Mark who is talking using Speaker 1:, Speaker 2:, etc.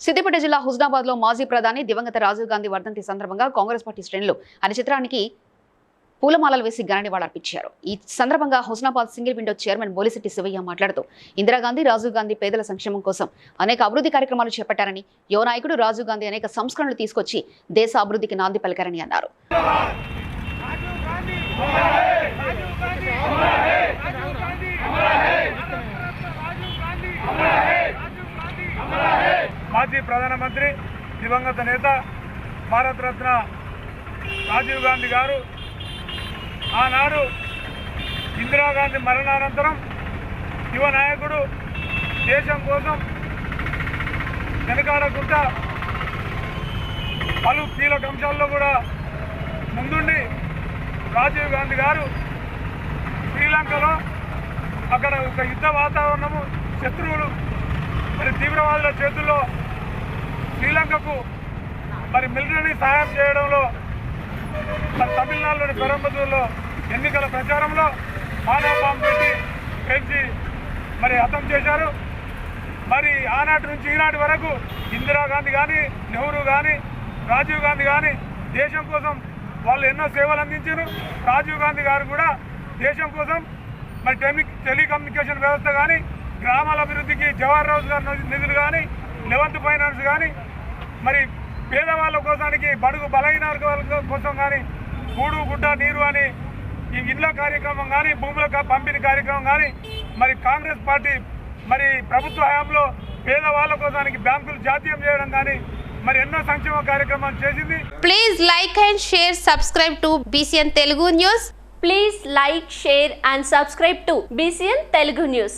Speaker 1: సిద్దిపేట జిల్లా హుస్నాబాద్లో మాజీ ప్రధాని దివంగత రాజీవ్ గాంధీ వర్ధంతి సందర్భంగా కాంగ్రెస్ పార్టీ శ్రేణులు ఆయన చిత్రానికి పూలమాలలు వేసి ఘన నివాళులర్పించారు. ఈ సందర్భంగా Husnabad single window chairman Bolisetti Shivaiah మాట్లాడుతూ ఇందిరాగాంధీ రాజీవ్ గాంధీ పేదల సంక్షేమం కోసం అనేక అభివృద్ధి కార్యక్రమాలు చేపట్టారని యువ నాయకుడు రాజీవ్ గాంధీ అనేక సంస్కరణలు తీసుకొచ్చి దేశ అభివృద్ధికి నాంది పలికారని అన్నారు.
Speaker 2: మాజీ ప్రధానమంత్రి దివంగత నేత భారతరత్న రాజీవ్ గాంధీ గారు ఆనాడు ఇందిరాగాంధీ మరణానంతరం యువ నాయకుడు దేశం కోసం వెనకాడకుండా పలు కీలక అంశాల్లో కూడా ముందుండి రాజీవ్ గాంధీ గారు శ్రీలంకలో అక్కడ ఒక యుద్ధ వాతావరణము శత్రువులు మరి తీవ్రవాదుల చేతుల్లో శ్రీలంకకు మరి మిలిటరీ సహాయం చేయడంలో మరి తమిళనాడులోని పెరంబదూరులో ఎన్నికల ప్రచారంలో మానవ బాంబు పెట్టి పెంచి మరి హతం చేశారు. మరి ఆనాటి నుంచి ఈనాటి వరకు ఇందిరాగాంధీ కానీ నెహ్రూ కానీ రాజీవ్ గాంధీ కానీ దేశం కోసం వాళ్ళు ఎన్నో సేవలు అందించారు. రాజీవ్ గాంధీ గారు కూడా దేశం కోసం మరి టెలి టెలికమ్యూనికేషన్ వ్యవస్థ కానీ గ్రామాల అభివృద్ధికి జవహర్ రోజ్గార్ నిధులు కానీ లెవెంత్ ఫైనాన్స్ కానీ మరి పేదవాళ్ళ కోసానికి బడుగు బలహీన వర్గాల కోసం కానీ కూడు గుడ్డ నీరు అని ఈ ఇండ్ల కార్యక్రమం కానీ భూముల పంపిణీ కార్యక్రమం కానీ మరి కాంగ్రెస్ పార్టీ మరి ప్రభుత్వ హయాంలో పేదవాళ్ళ కోసానికి బ్యాంకులు జాతీయం చేయడం కానీ మరి ఎన్నో సంక్షేమ కార్యక్రమాలు చేసింది.
Speaker 3: Please like and share subscribe to BCN Telugu news
Speaker 4: please like share and subscribe to BCN Telugu news